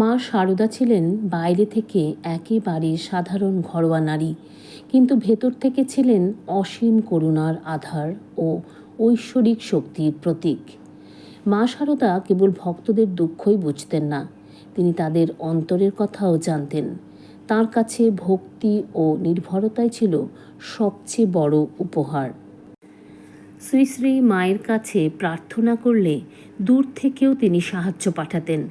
মা সারদা ছিলেন বাইরে থেকে একেবারে সাধারণ ঘরোয়া নারী, কিন্তু ভেতর থেকে ছিলেন অসীম করুণার আধার ও ঐশ্বরিক শক্তির প্রতীক। মা সারদা কেবল ভক্তদের দুঃখই বুঝতেন না, তিনি তাদের অন্তরের কথাও জানতেন। তার কাছে ভক্তি ও নির্ভরতাই ছিল সবচেয়ে বড় উপহার। শ্রী শ্রী মায়ের কাছে প্রার্থনা করলে দূর থেকেও তিনি সাহায্য পাঠাতেন।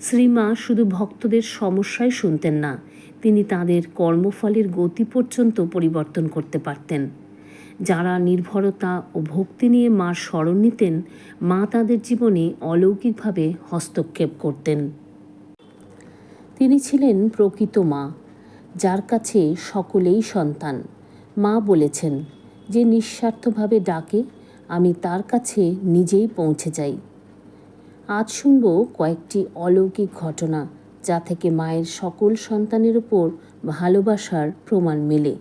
শ্রীমা শুধু ভক্তদের সমস্যাই শুনতেন না, তিনি তাদের কর্মফলের গতি পর্যন্ত পরিবর্তন করতে পারতেন। যারা নির্ভরতা ও ভক্তি নিয়ে মার স্মরণ নিতেন, মা তাদের জীবনে অলৌকিকভাবে হস্তক্ষেপ করতেন। তিনি ছিলেন প্রকৃত মা, যার কাছে সকলেই সন্তান। মা বলেছেন, যে নিঃস্বার্থভাবে ডাকে, আমি তার কাছে নিজেই পৌঁছে যাই। আজ শুনব কয়েকটি অলৌকিক ঘটনা যা থেকে মায়ের সকল সন্তানের উপর ভালোবাসার প্রমাণ মেলে।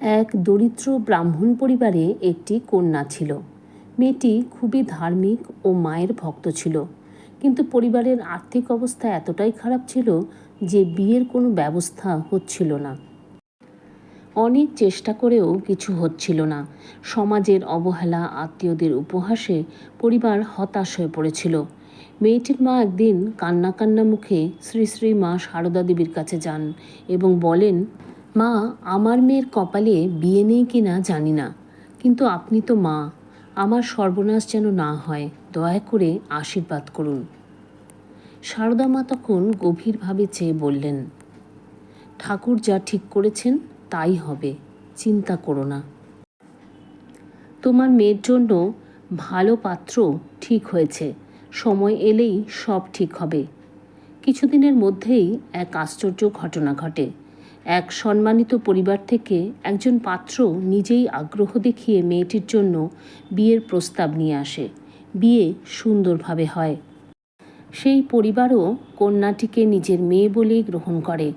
এক দরিদ্র ব্রাহ্মণ পরিবারে একটি কন্যা ছিল। মেয়েটি খুবই ধার্মিক ও মায়ের ভক্ত ছিল। কিন্তু পরিবারের আর্থিক অবস্থা এতটাই খারাপ ছিল যে বিয়ের কোনো ব্যবস্থা হচ্ছিল না। অনেক চেষ্টা করেও কিছু হচ্ছিল না। সমাজের অবহেলা, আত্মীয়দের উপহাসে পরিবার হতাশ হয়ে পড়েছিল। মেয়েটির মা একদিন কান্না কান্না মুখে শ্রী শ্রী মা সারদা দেবীর কাছে যান এবং বলেন, মা, আমার মেয়ের কপালে বিয়ে নেই কি না জানি না, কিন্তু আপনি তো মা। আমার সর্বনাশ যেন না হয়, দয়া করে আশীর্বাদ করুন। মা তখন গভীরভাবে চেয়ে বললেন, ঠাকুর যা ঠিক করেছেন, তাই হবে, চিন্তা করো না। তোমার মেয়ের জন্য ভালো পাত্র ঠিক হয়েছে, সময় এলেই সব ঠিক হবে। কিছুদিনের মধ্যেই এক আশ্চর্য ঘটনা ঘটে। এক সম্মানিত পরিবার থেকে একজন পাত্র নিজেই আগ্রহ দেখিয়ে মেয়েটির জন্য বিয়ের প্রস্তাব নিয়ে আসে। বিয়ে সুন্দরভাবে হয়। সেই পরিবারও কন্যাটিকে নিজের মেয়ে বলেই গ্রহণ করে।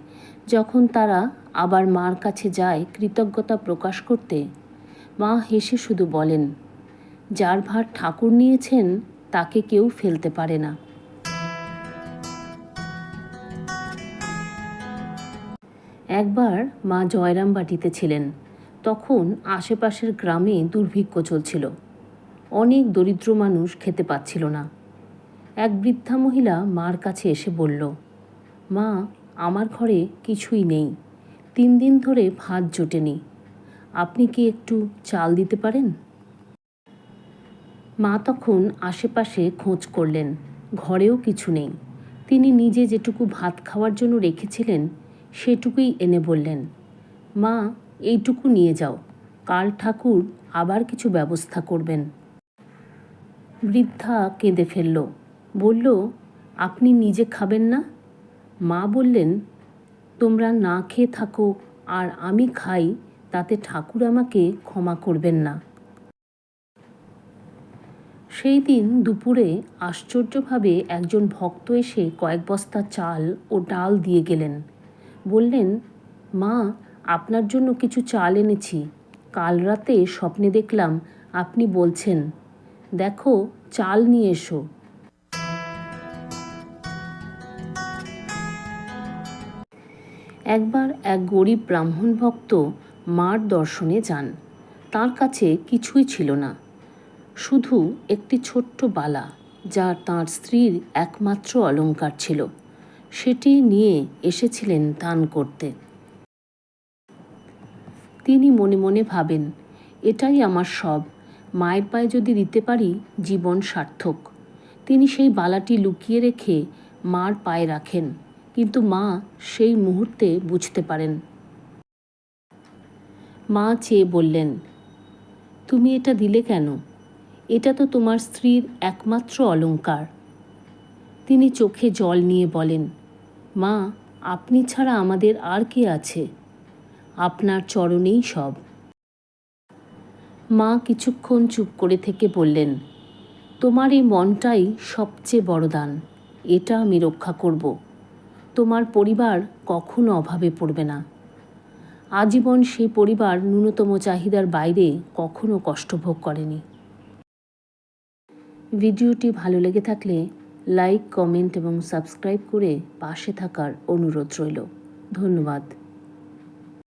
যখন তারা আবার মার কাছে যায় কৃতজ্ঞতা প্রকাশ করতে, মা হেসে শুধু বলেন, যার ভার ঠাকুর নিয়েছেন, তাকে কেউ ফেলতে পারে না। একবার মা জয়রাম বাটিতে ছিলেন। তখন আশেপাশের গ্রামে দুর্ভিক্ষ চলছিল। অনেক দরিদ্র মানুষ খেতে পাচ্ছিল না। এক বৃদ্ধা মহিলা মার কাছে এসে বলল, মা, আমার ঘরে কিছুই নেই। তিন দিন ধরে ভাত জোটেনি। আপনি কি একটু চাল দিতে পারেন? মা তখন আশেপাশে খোঁজ করলেন, ঘরেও কিছু নেই। তিনি নিজে যেটুকু ভাত খাওয়ার জন্য রেখেছিলেন, সেটুকুই এনে বললেন, মা, এইটুকু নিয়ে যাও। কাল ঠাকুর আবার কিছু ব্যবস্থা করবেন। বৃদ্ধা কেঁদে ফেলল বলল, আপনি নিজে খাবেন না? মা বললেন, তোমরা না খেয়ে থাকো, আর আমি খাই, তাতে ঠাকুর আমাকে ক্ষমা করবেন না। সেই দিন দুপুরে আশ্চর্যভাবে একজন ভক্ত এসে কয়েক বস্তা চাল ও ডাল দিয়ে গেলেন। বললেন, মা, আপনার জন্য কিছু চাল এনেছি। কাল রাতে স্বপ্নে দেখলাম আপনি বলছেন, দেখো, চাল নিয়ে এসো একবার এক গরিব ব্রাহ্মণ ভক্ত মার দর্শনে যান। তার কাছে কিছুই ছিল না। শুধু একটি ছোট্ট বালা, যা তাঁর স্ত্রীর একমাত্র অলংকার ছিল। সেটি নিয়ে এসেছিলেন দান করতে। তিনি মনে মনে ভাবেন, এটাই আমার সব। মায়ের পায়ে যদি দিতে পারি, জীবন সার্থক। তিনি সেই বালাটি লুকিয়ে রেখে মার পায়ে রাখেন। কিন্তু মা সেই মুহূর্তে বুঝতে পারেন। মা চেয়ে বললেন, তুমি এটা দিলে কেন? এটা তো তোমার স্ত্রীর একমাত্র অলঙ্কার তিনি চোখে জল নিয়ে বলেন, মা, আপনি ছাড়া আমাদের আর কে আছে? আপনার চরণেই সব। মা কিছুক্ষণ চুপ করে থেকে বললেন, তোমার এই মনটাই সবচেয়ে বড় দান। এটা আমি রক্ষা করব। তোমার পরিবার কখনো অভাবে পড়বে না। আজীবন সেই পরিবার ন্যূনতম চাহিদার বাইরে কখনো কষ্ট ভোগ করেনি। ভিডিওটি ভালো লেগে থাকলে লাইক, কমেন্ট এবং সাবস্ক্রাইব করে পাশে থাকার অনুরোধ রইল। ধন্যবাদ।